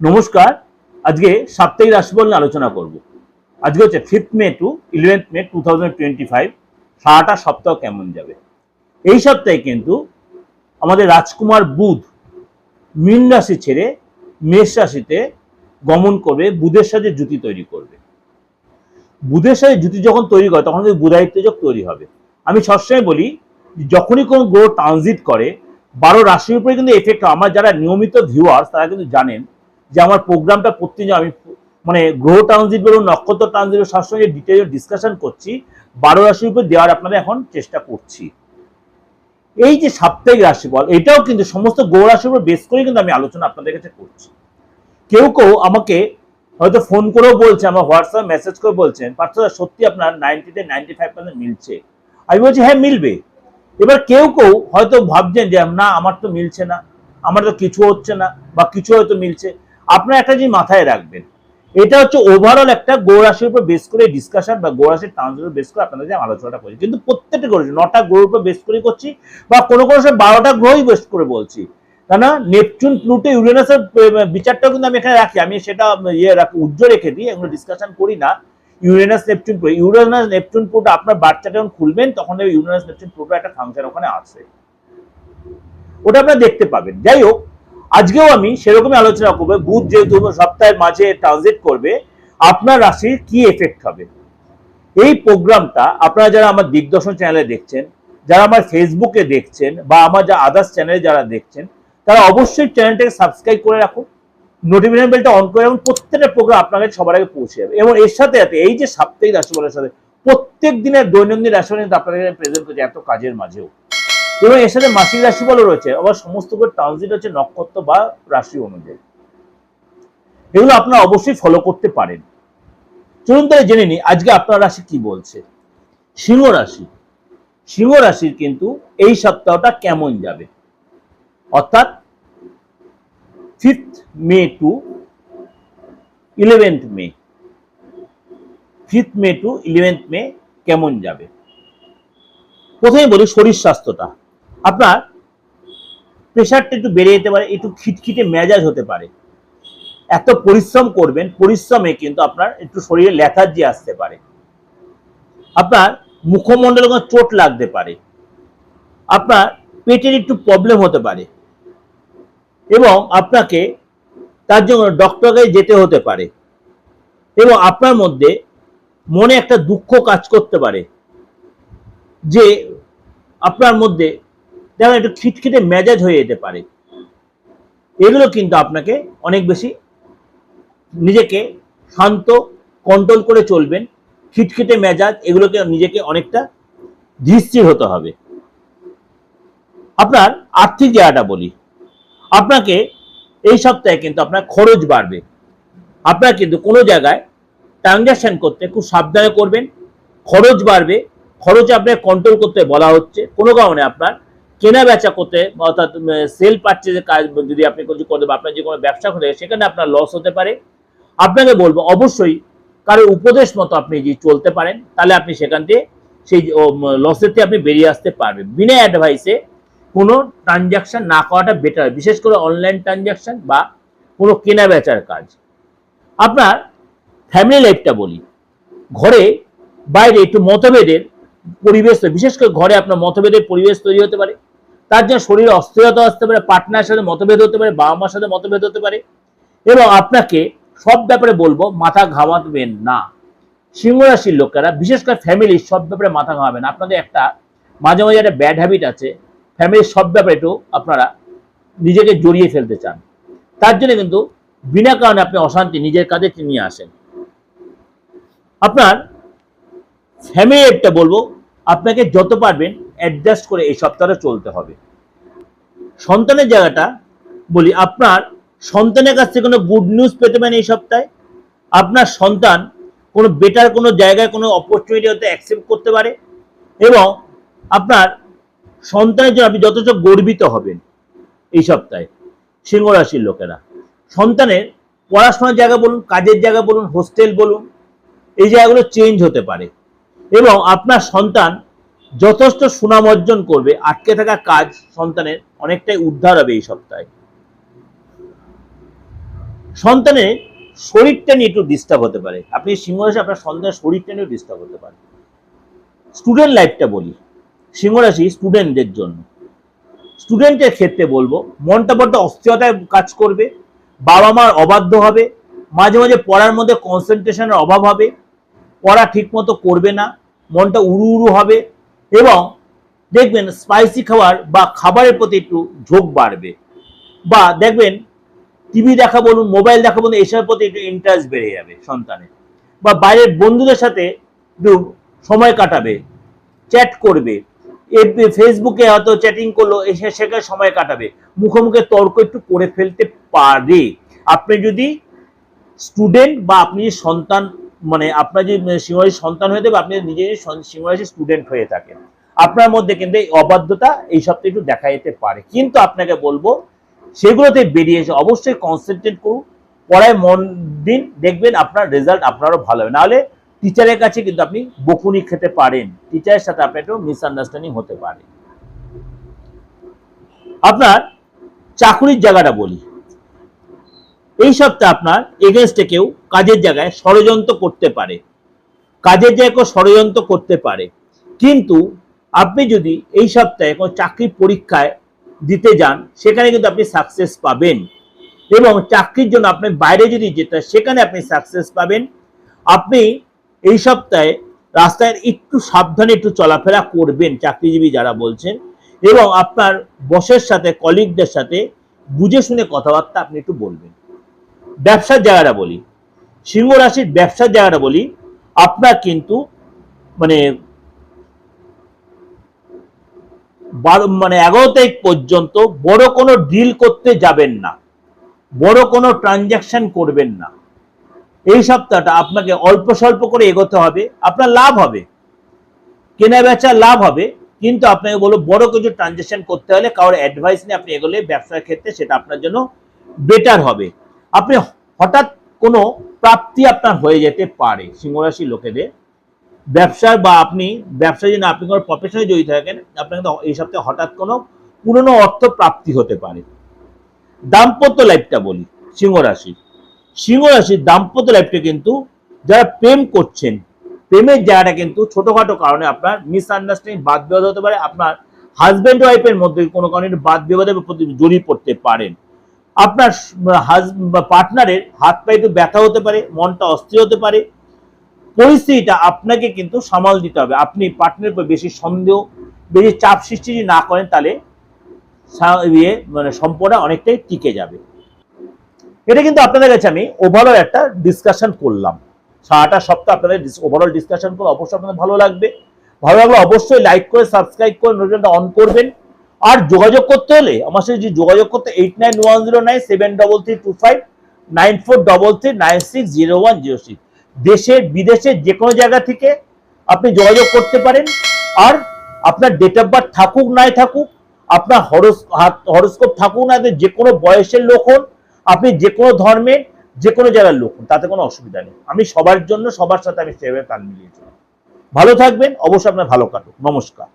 নমস্কার, আজকে সাপ্তাহিক রাশিফল নিয়ে আলোচনা করব। আজকে হচ্ছে fifth May to eleventh May two thousand twenty five সারাটা সপ্তাহ কেমন যাবে? এই সপ্তাহে কিন্তু আমাদের রাজকুমার বুধ মীন রাশি ছেড়ে মেষ রাশিতে গমন করবে, বুধের সাথে জুতি তৈরি করবে। বুধের সাথে জুতি যখন তৈরি করে, তখন কিন্তু বুধায়িত্বযোগ তৈরি হবে। আমি সবসময় বলি, যখনই কোনো গ্রহ ট্রানজিট করে, বারো রাশির উপরে কিন্তু এফেক্ট আমার যারা নিয়মিত ভিউয়ার্স তারা কিন্তু জানেন যে আমার প্রোগ্রামটা প্রতিদিন আমি মানে গ্রহ ট্রানজিট বলুন, নক্ষত্র ট্রানজিট সবসময় ডিটেল ডিসকাশন করছি। বারো রাশির উপর দেওয়ার আপনাদের এখন চেষ্টা করছি। এই যে সাপ্তাহিক রাশিফল, এটাও কিন্তু সমস্ত গ্রহ রাশির উপর বেস করে কিন্তু আমি আলোচনা আপনাদের কাছে করছি। কেউ কেউ আমাকে হয়তো ফোন করেও বলছে আমার হোয়াটসঅ্যাপ মেসেজ করে বলছেন পার্থ সত্যি আপনার নাইনটিতে নাইনটি ফাইভ পার্সেন্ট মিলছে। আমি বলছি হ্যাঁ মিলবে। এবার কেউ কেউ হয়তো ভাবছেন যে, না, আমার তো মিলছে না, আমার তো কিছু হচ্ছে না, বা কিছু হয়তো মিলছে। আপনার একটা জিনিস মাথায় রাখবেন, এটা হচ্ছে ওভারঅল একটা গৌরাশির উপর বেস করে ডিসকাশন বা গৌরাশির ট্রান্সের উপর বেস করে আপনাদের যে আলোচনাটা করছি। কিন্তু প্রত্যেকটা গ্রহ নটা গ্রহের উপর বেস করে করছি বা কোনো কোনো সময় বারোটা গ্রহই বেস করে বলছি। কেন নেপচুন, প্লুটো, ইউরেনাসের বিচারটাও কিন্তু আমি এখানে রাখি। আমি সেটা ইয়ে রাখি, উজ্জ্বল রেখে দিই, এগুলো ডিসকাশন করি না। Uranus, Neptune, Pluto, Uranus, Neptune, Pluto, আপনার বাচ্চাটা যখন খুলবেন, তখন ইউরেনাস, নেপচুন প্লুটো একটা ফাংশন ওখানে আছে। ওটা আপনারা দেখতে পাবেন। যাই হোক আজকেও আমি সেরকমই আলোচনা করব। বুধ যেহেতু সপ্তাহের মাঝে ট্রানজিট করবে, আপনার রাশির কি এফেক্ট হবে? এই প্রোগ্রামটা আপনারা যারা আমার দিগদর্শন চ্যানেলে দেখছেন, যারা আমার ফেসবুকে দেখছেন, বা আমার যা আদার্স চ্যানেলে যারা দেখছেন, তারা অবশ্যই চ্যানেলটাকে সাবস্ক্রাইব করে রাখুন নোটিফিকেশন বেলটা অন করে রাখুন, প্রত্যেকটা প্রোগ্রাম আপনার কাছে সবার আগে পৌঁছে যাবে। এবং এর সাথে সাথে এই যে সাপ্তাহিক রাশিফলের সাথে, প্রত্যেক দিনের দৈনন্দিন রাশিফল কিন্তু আপনাদের প্রেজেন্ট করছে এত কাজের মাঝেও। এবং এর সাথে মাসিক রাশিফলও রয়েছে। আবার সমস্ত করে ট্রানজিট হচ্ছে নক্ষত্র বা রাশি অনুযায়ী। এগুলো আপনারা অবশ্যই ফলো করতে পারেন। চলুন তাহলে জেনে নিই, আজকে আপনার রাশি কি বলছে? সিংহ রাশি। সিংহ রাশির কিন্তু এই সপ্তাহটা কেমন যাবে? অর্থাৎ fifth May to eleventh May fifth May to eleventh May কেমন যাবে? প্রথমে বলি শরীর স্বাস্থ্যটা। আপনার প্রেশারটা একটু বেড়ে যেতে পারে, একটু খিটখিটে মেজাজ হতে পারে। এত পরিশ্রম করবেন, পরিশ্রমে কিন্তু আপনার একটু শরীরে ল্যাথার্জি আসতে পারে। আপনার মুখমণ্ডলে চোট লাগতে পারে। আপনার পেটের একটু প্রবলেম হতে পারে। এবং আপনাকে তার জন্য ডক্টরকে যেতে হতে পারে। এবং আপনার মধ্যে মনে একটা দুঃখ কাজ করতে পারে। যে আপনার মধ্যে যেমন একটু খিটখিটে মেজাজ হয়ে যেতে পারে। এগুলো কিন্তু আপনাকে অনেক বেশি নিজেকে শান্ত কন্ট্রোল করে চলবেন। খিটখিটে মেজাজ, এগুলোকে নিজেকে অনেকটা ধীরস্থির হতে হবে। আপনার আর্থিক জায়গাটা বলি। আপনাকে এই সপ্তাহে কিন্তু আপনার খরচ বাড়বে। আপনার কিন্তু কোনো জায়গায় ট্রানজাকশন করতে খুব সাবধানে করবেন। খরচ বাড়বে, খরচ আপনাকে কন্ট্রোল করতে বলা হচ্ছে। কোনো কারণে আপনার কেনা বেচা করতে অর্থাৎ সেল পারচেজের কাজ যদি আপনি কিছু করতে বা আপনার যে কোনো ব্যবসা করতে সেখানে আপনার লস হতে পারে। আপনাকে বলব, অবশ্যই কারও উপদেশ মতো আপনি যদি চলতে পারেন, তাহলে আপনি সেখান থেকে সেই লসের থেকে আপনি বেরিয়ে আসতে পারবেন। বিনা অ্যাডভাইসে কোনো ট্রানজাকশন না করাটা বেটার বিশেষ করে অনলাইন ট্রানজাকশন বা কোনো কেনা বেচার কাজ। আপনার ফ্যামিলি লাইফটা বলি। ঘরে বাইরে একটু মতভেদের পরিবেশ বিশেষ করে ঘরে আপনার মতভেদের পরিবেশ তৈরি হতে পারে। তার জন্য শরীরে অস্থিরতা আসতে পারে পার্টনার সাথে মতভেদ হতে পারে বাবা মার সাথে মতভেদ হতে পারে। এবং আপনাকে সব ব্যাপারে বলব, মাথা ঘামাবেন না। সিংহ রাশির লোকেরা, বিশেষ করে ফ্যামিলির সব ব্যাপারে মাথা ঘামাবেন আপনাদের একটা, মাঝে মাঝে একটা ব্যাড হ্যাবিট আছে ফ্যামিলির সব ব্যাপারে একটু আপনারা নিজেকে জড়িয়ে ফেলতে চান। তার জন্য কিন্তু বিনা কারণে আপনি অশান্তি নিজের কাজে নিয়ে আসেন। আপনার ফ্যামিলি লাইফটা বলব, আপনাকে যত পারবেন অ্যাডজাস্ট করে এই সপ্তাহটা চলতে হবে। সন্তানের জায়গাটা বলি, আপনার সন্তানের কাছ থেকে কোনো গুড নিউজ পেতে পারেন এই সপ্তাহে? আপনার সন্তান কোনো বেটার কোনো জায়গায় কোনো অপরচুনিটি হতে অ্যাকসেপ্ট করতে পারে? এবং আপনার সন্তানের জন্য আপনি যথেষ্ট গর্বিত হবেন এই সপ্তাহে সিংহ রাশির লোকেরা। সন্তানের পড়াশোনার জায়গা বলুন, কাজের জায়গা বলুন হোস্টেল বলুন, এই জায়গাগুলো চেঞ্জ হতে পারে। এবং আপনার সন্তান যথেষ্ট সুনাম অর্জন করবে, আটকে থাকা কাজ সন্তানের অনেকটাই উদ্ধার হবে এই সপ্তাহে। সন্তানের শরীরটা নিয়ে একটু ডিস্টার্ব হতে পারে। আপনি সিংহ রাশি আপনার সন্তানের শরীরটা নিয়েও ডিস্টার্ব হতে পারে। স্টুডেন্ট লাইফটা বলি। সিংহ রাশি স্টুডেন্টদের জন্য। স্টুডেন্টের ক্ষেত্রে বলব, মনটা বড্ড অস্থিরতায় কাজ করবে বাবা মার অবাধ্য হবে, মাঝে মাঝে পড়ার মধ্যে কনসেন্ট্রেশনের অভাব হবে, পড়া ঠিকমতো করবে না, মনটা উড়ু উড়ু হবে এবং দেখবেন স্পাইসি খাবার বা খাবারের প্রতি একটু ঝোঁক বাড়বে। বা দেখবেন টিভি দেখা বলুন মোবাইল দেখা বলুন, এসবের প্রতি একটু ইন্টারেস্ট বেড়ে যাবে সন্তানের বা বাইরের বন্ধুদের সাথে একটু সময় কাটাবে চ্যাট করবে। ফেসবুকে হয়তো চ্যাটিং করল, এসে সেখানে সময় কাটাবে। মুখে মুখে তর্ক একটু করে ফেলতে পারে। আপনি যদি স্টুডেন্ট বা আপনি সন্তান মানে আপনার যদি সিংহরাশি সন্তান হয়ে যাবে আপনি নিজে সিংহরাশি স্টুডেন্ট হয়ে থাকেন। আপনার মধ্যে কিন্তু এই অবাধ্যতা এই সপ্তাহে একটু দেখা যেতে পারে। কিন্তু আপনাকে বলব সেগুলোতে বেরিয়ে এসে অবশ্যই কনসেন্ট্রেট করুন। পড়ায় মন দিন, দেখবেন আপনার রেজাল্ট আপনারও ভালো হবে। নাহলে টিচারের কাছে কিন্তু আপনি বকুনি খেতে পারেন। টিচারের সাথে আপনার একটু মিসআন্ডারস্ট্যান্ডিং হতে পারে। আপনার চাকুরির জায়গাটা বলি। এই সপ্তাহে আপনার এগেনস্টে কেউ কাজের জায়গায় ষড়যন্ত্র করতে পারে। কাজের জায়গায় ষড়যন্ত্র করতে পারে। কিন্তু আপনি যদি এই সপ্তাহে কোনো চাকরির পরীক্ষায় দিতে যান, সেখানে কিন্তু আপনি সাকসেস পাবেন। এবং চাকরির জন্য আপনি বাইরে যদি যেতে সেখানে আপনি সাকসেস পাবেন। আপনি এই সপ্তাহে রাস্তায় একটু সাবধানে একটু চলাফেরা করবেন চাকরিজীবী যারা বলছেন। এবং আপনার বসের সাথে কলিগদের সাথে বুঝে শুনে কথাবার্তা আপনি একটু বলবেন। ব্যবসার জায়গাটা বলি, সিংহ রাশির ব্যবসার জায়গাটা বলি, আপনার কিন্তু মানে মানে এগারো তারিখ পর্যন্ত বড় কোনো ডিল করতে যাবেন না, বড় কোনো ট্রানজ্যাকশন করবেন না। এই সপ্তাহটা আপনাকে অল্প স্বল্প করে এগোতে হবে, আপনার লাভ হবে, কেনা বেচা লাভ হবে, কিন্তু আপনাকে বলব বড় কিছু ট্রানজ্যাকশন করতে হলে কারোর অ্যাডভাইস নিয়ে আপনি এগোলে ব্যবসার ক্ষেত্রে সেটা আপনার জন্য বেটার হবে। আপনি হঠাৎ কোনো প্রাপ্তি আপনার হয়ে যেতে পারে সিংহরাশি লোকেদের। ব্যবসার বা আপনি ব্যবসায় যদি আপনি কোনো প্রফেশনে জড়িত থাকেন, আপনার এই সপ্তাহে হঠাৎ কোনো পুরনো অর্থ প্রাপ্তি হতে পারে। দাম্পত্য লাইফটা বলি সিংহ রাশি সিংহ রাশির দাম্পত্য লাইফটা কিন্তু যারা প্রেম করছেন, প্রেমের জায়গাটা কিন্তু ছোটখাটো কারণে আপনার মিসআন্ডারস্ট্যান্ডিং বাদ বিবাদ হতে পারে। আপনার হাজব্যান্ড ওয়াইফের মধ্যে কোনো কারণে বাদ বিবাদের প্রতি জড়িয়ে পড়তে পারেন। আপনার পার্টনারের হাত পায়ে একটু ব্যথা হতে পারে, মনটা অস্থির হতে পারে, পরিস্থিতিটা আপনাকে কিন্তু সামাল দিতে হবে। আপনি পার্টনারের উপর বেশি সন্দেহ, বেশি চাপ সৃষ্টি যদি না করেন, তাহলে ইয়ে মানে সম্পর্কটা অনেকটাই টিকে যাবে। এটা কিন্তু আপনাদের কাছে আমি ওভারঅল একটা ডিসকাশন করলাম। সারাটা সপ্তাহ আপনাদের ওভারঅল ডিসকাশন করে অবশ্যই আপনাদের ভালো লাগবে। ভালো লাগলে অবশ্যই লাইক করে সাবস্ক্রাইব করে নোটিফিকেশনটা অন করবেন। আর যোগাযোগ করতে হলে আমার সাথে যোগাযোগ করতে eight nine one zero nine seven double three two five nine four double three nine six zero one zero six দেশে, বিদেশে যে কোনো জায়গা থেকে আপনি যোগাযোগ করতে পারেন। আর আপনার ডেট অফ বার্থ থাকুক, নাই থাকুক, আপনার হরস হরস্কোপ থাকুক, না যে কোনো বয়সের লোক হন, আপনি যে কোনো ধর্মের যে কোনো জায়গার লোক হন, তাতে কোনো অসুবিধা নেই। আমি সবার জন্য, সবার সাথে আমি সেভাবে তাল মিলিয়েছি ভালো থাকবেন, অবশ্যই আপনার ভালো কাটুক। নমস্কার।